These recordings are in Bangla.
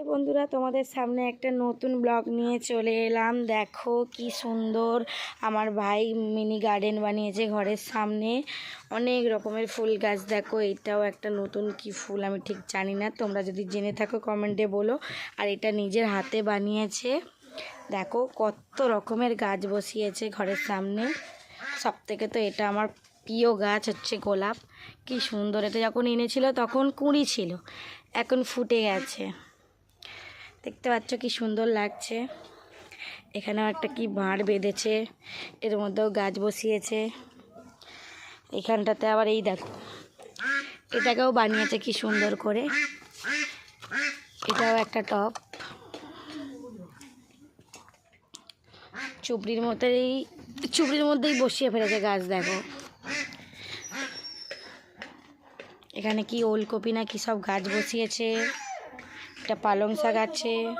এই বন্ধুরা, তোমাদের সামনে একটা নতুন ব্লগ নিয়ে চলে এলাম। দেখো কি সুন্দর আমার ভাই মিনি গার্ডেন বানিয়েছে ঘরের সামনে। অনেক রকমের ফুল গাছ, দেখো এটাও একটা নতুন কি ফুল আমি ঠিক জানি না। তোমরা যদি জেনে থাকো কমেন্টে বলো। আর এটা নিজের হাতে বানিয়েছে। দেখো কত রকমের গাছ বসিয়েছে ঘরের সামনে। সব থেকে তো এটা আমার প্রিয় গাছ হচ্ছে গোলাপ। কি সুন্দর, এটা যখন এনেছিল তখন কুঁড়ি ছিল, এখন ফুটে গেছে। দেখতে পাচ্ছ কি সুন্দর লাগছে। এখানেও একটা কি বাঁড় বেঁধেছে, এর মধ্যেও গাছ বসিয়েছে। এখানটাতে আবার এই দেখো, এটাকেও বানিয়েছে কি সুন্দর করে। এটাও একটা টপ। চুবড়ির মধ্যেই চুবড়ির মধ্যেই বসিয়ে ফেলেছে গাছ, দেখো। এখানে কি ওলকপি না কি সব গাছ বসিয়েছে। একটা পালং শাক আছে।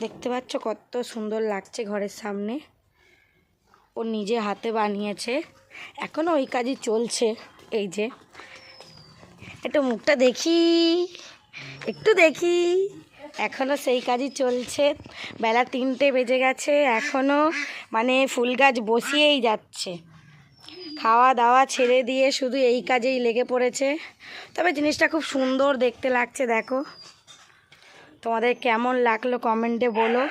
দেখতে পাচ্ছ কত সুন্দর লাগছে ঘরের সামনে। ও নিজে হাতে বানিয়েছে। এখনও ওই কাজই চলছে। এই যে। একটু মুখটা দেখি। একটু দেখি। এখনও সেই কাজই চলছে। বেলা তিনটে বেজে গেছে। এখনও মানে ফুল গাছ বসিয়েই যাচ্ছে। খাওয়া দাওয়া ছেড়ে দিয়ে শুধু এই কাজেই লেগে পড়েছে। তবে জিনিসটা খুব সুন্দর দেখতে লাগছে, দেখো। তোমাদের কেমন লাগল কমেন্টে বলো।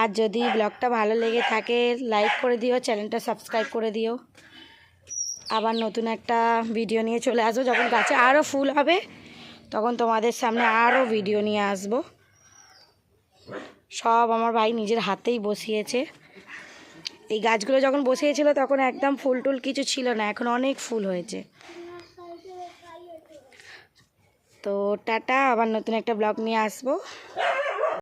আর যদি ব্লগটা ভালো লেগে থাকে, লাইক করে দিও, চ্যানেলটা সাবস্ক্রাইব করে দিও। আবার নতুন একটা ভিডিও নিয়ে চলে আসব, যখন গাছে আরও ফুল হবে, তখন তোমাদের সামনে আরও ভিডিও নিয়ে আসব। সব আমার ভাই নিজের হাতেই বসিয়েছে। এই গাছগুলো যখন বসিয়েছিল তখন একদম ফুল টুল কিছু ছিল না, এখন অনেক ফুল হয়েছে। তো টাটা, আবার নতুন একটা ব্লগ নিয়ে আসব।